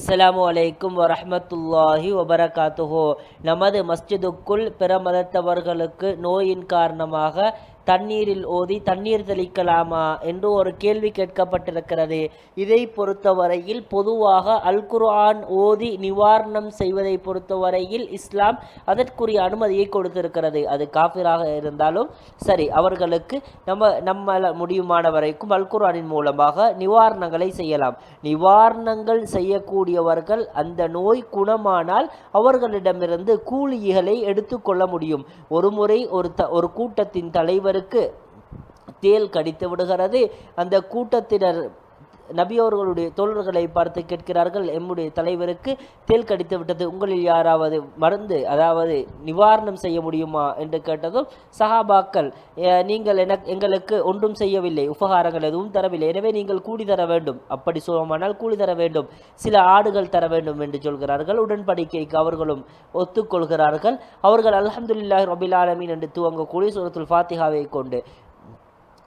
அஸ்ஸலாமு அலைக்கும் வரமத்துல்லாஹி வபரகாத்துஹோ. நமது மஸ்ஜிதுக்குள் பிற மதத்தவர்களுக்கு நோயின் காரணமாக தண்ணீரில் ஓதி தண்ணீர் தெளிக்கலாமா என்று ஒரு கேள்வி கேட்கப்பட்டிருக்கிறது. இதை பொறுத்தவரையில் பொதுவாக அல் குர்ஆன் ஓதி நிவாரணம் செய்வதை பொறுத்தவரையில் இஸ்லாம் அதற்குரிய அனுமதியை கொடுத்திருக்கிறது. அது காஃபிராக இருந்தாலும் சரி அவர்களுக்கு நம்ம நம்ம முடியுமான வரைக்கும் அல் குர்ஆனின் மூலமாக நிவாரணங்களை செய்யலாம். நிவாரணங்கள் செய்யக்கூடியவர்கள் அந்த நோய் குணமானால் அவர்களிடமிருந்து கூலிகளை எடுத்துக்கொள்ள முடியும். ஒரு முறை ஒரு த ஒரு கூட்டத்தின் தலைவர் தலைவருக்கு தேல் கடித்து விடுகிறது. அந்த கூட்டத்தினர் நபி அவர்களுடைய தோழர்களை பார்த்து கேட்கிறார்கள் எம்முடைய தலைவருக்கு தேல் கடித்து விட்டது உங்களில் யாராவது மருந்து அதாவது நிவாரணம் செய்ய முடியுமா? என்று கேட்டதும் சஹாபாக்கள் நீங்கள் என எங்களுக்கு ஒன்றும் செய்யவில்லை உபகாரங்கள் எதுவும் தரவில்லை எனவே நீங்கள் கூலி தர வேண்டும். அப்படி சொல்லுமானால் கூலி தர வேண்டும் சில ஆடுகள் தர வேண்டும் என்று சொல்கிறார்கள். உடன்படிக்கைக்கு அவர்களும் ஒத்துக்கொள்கிறார்கள். அவர்கள் அல்ஹம்துலில்லாஹி ரபில் ஆலமீன் என்று துவங்கக்கூடிய சூரத்துல் ஃபாத்திஹாவை கொண்டு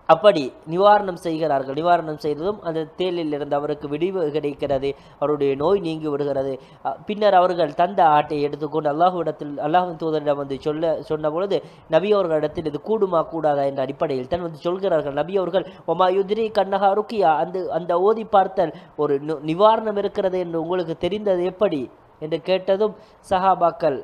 அப்படி நிவாரணம் செய்கிறார்கள். நிவாரணம் செய்ததும் அந்த தேலில் இருந்து அவருக்கு விடிவு கிடைக்கிறது. அவருடைய நோய் நீங்கி விடுகிறது. பின்னர் அவர்கள் தந்த ஆட்டை எடுத்துக்கொண்டு அல்லாஹுவிடத்தில் அல்லாஹின் தூதரிடம் வந்து சொல்ல சொன்ன பொழுது நபி அவர்களிடத்தில் இது கூடுமா கூடாதா? என்ற அடிப்படையில் தான் வந்து சொல்கிறார்கள். நபி அவர்கள் ஒமா யுதிரி கண்ணகா ருக்கியா? அந்த அந்த ஓதி பார்த்தல் ஒரு நு- நிவாரணம் இருக்கிறது என்று உங்களுக்கு தெரிந்தது எப்படி? என்று கேட்டதும் சஹாபாக்கள்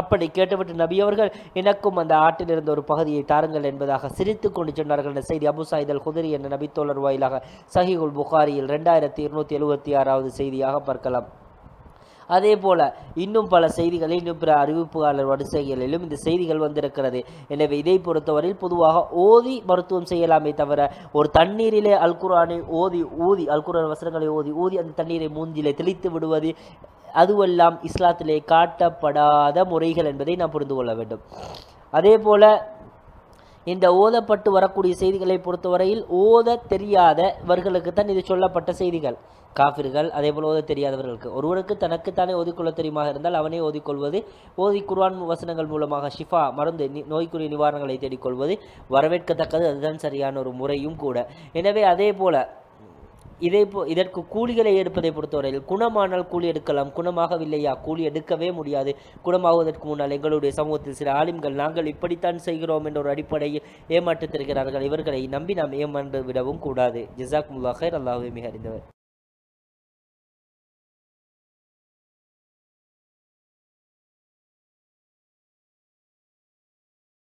அப்படி கேட்டுவிட்டு நபி அவர்கள் எனக்கும் அந்த ஆட்டில் இருந்த ஒரு பகுதியை தாருங்கள் என்பதாக சிரித்து கொண்டு சொன்னார்கள். என்ற செய்தி அபு சாயிதல் குதிரி என்ற நபித்தோழர் வாயிலாக சஹிகுல் புகாரியில் ரெண்டாயிரத்தி இருநூத்தி எழுபத்தி ஆறாவது செய்தியாக பார்க்கலாம். அதே போல இன்னும் பல செய்திகளில் இன்னும் பிற அறிவிப்புகாரர் வரிசைகளிலும் இந்த செய்திகள் வந்திருக்கிறது. எனவே இதை பொறுத்தவரையில் பொதுவாக ஓதி மருத்துவம் செய்யலாமே தவிர ஒரு தண்ணீரிலே அல்குரானை ஓதி ஊதி அல்குரான் வசனங்களை ஓதி ஊதி அந்த தண்ணீரை மூஞ்சிலே தெளித்து விடுவது அதுவெல்லாம் இஸ்லாத்திலே காட்டப்படாத முறைகள் என்பதை நாம் புரிந்து கொள்ள வேண்டும். அதே போல இந்த ஓதப்பட்டு வரக்கூடிய செய்திகளை பொறுத்தவரையில் ஓத தெரியாதவர்களுக்கு தான் இது சொல்லப்பட்ட செய்திகள். காஃபிர்கள் அதே போல் ஓத தெரியாதவர்களுக்கு. ஒருவருக்கு தனக்குத்தானே ஓதிக்கொள்ள தெரியுமாக இருந்தால் அவனே ஓதிக்கொள்வது ஓதி குர்வான் வசனங்கள் மூலமாக ஷிஃபா மருந்து நி- நோய்க்குரிய நிவாரணங்களை தேடிக்கொள்வது வரவேற்கத்தக்கது அதுதான் சரியான ஒரு முறையும் கூட. எனவே அதே போல இதே போ இதற்கு கூலிகளை எடுப்பதை பொறுத்தவரையில் குணமானால் கூலி எடுக்கலாம் குணமாகவில்லையா கூலி எடுக்கவே முடியாது. குணமாகுவதற்கு முன்னால் எங்களுடைய சமூகத்தில் சில ஆலிம்கள் நாங்கள் இப்படித்தான் செய்கிறோம் என்ற ஒரு அடிப்படையில் ஏமாற்றித் தருகிறார்கள். இவர்களை நம்பி நாம் ஏமாந்து விடவும் கூடாது. ஜிசாக் முல்லாஹர் அல்லாஹுவே மிக அறிந்தவர்.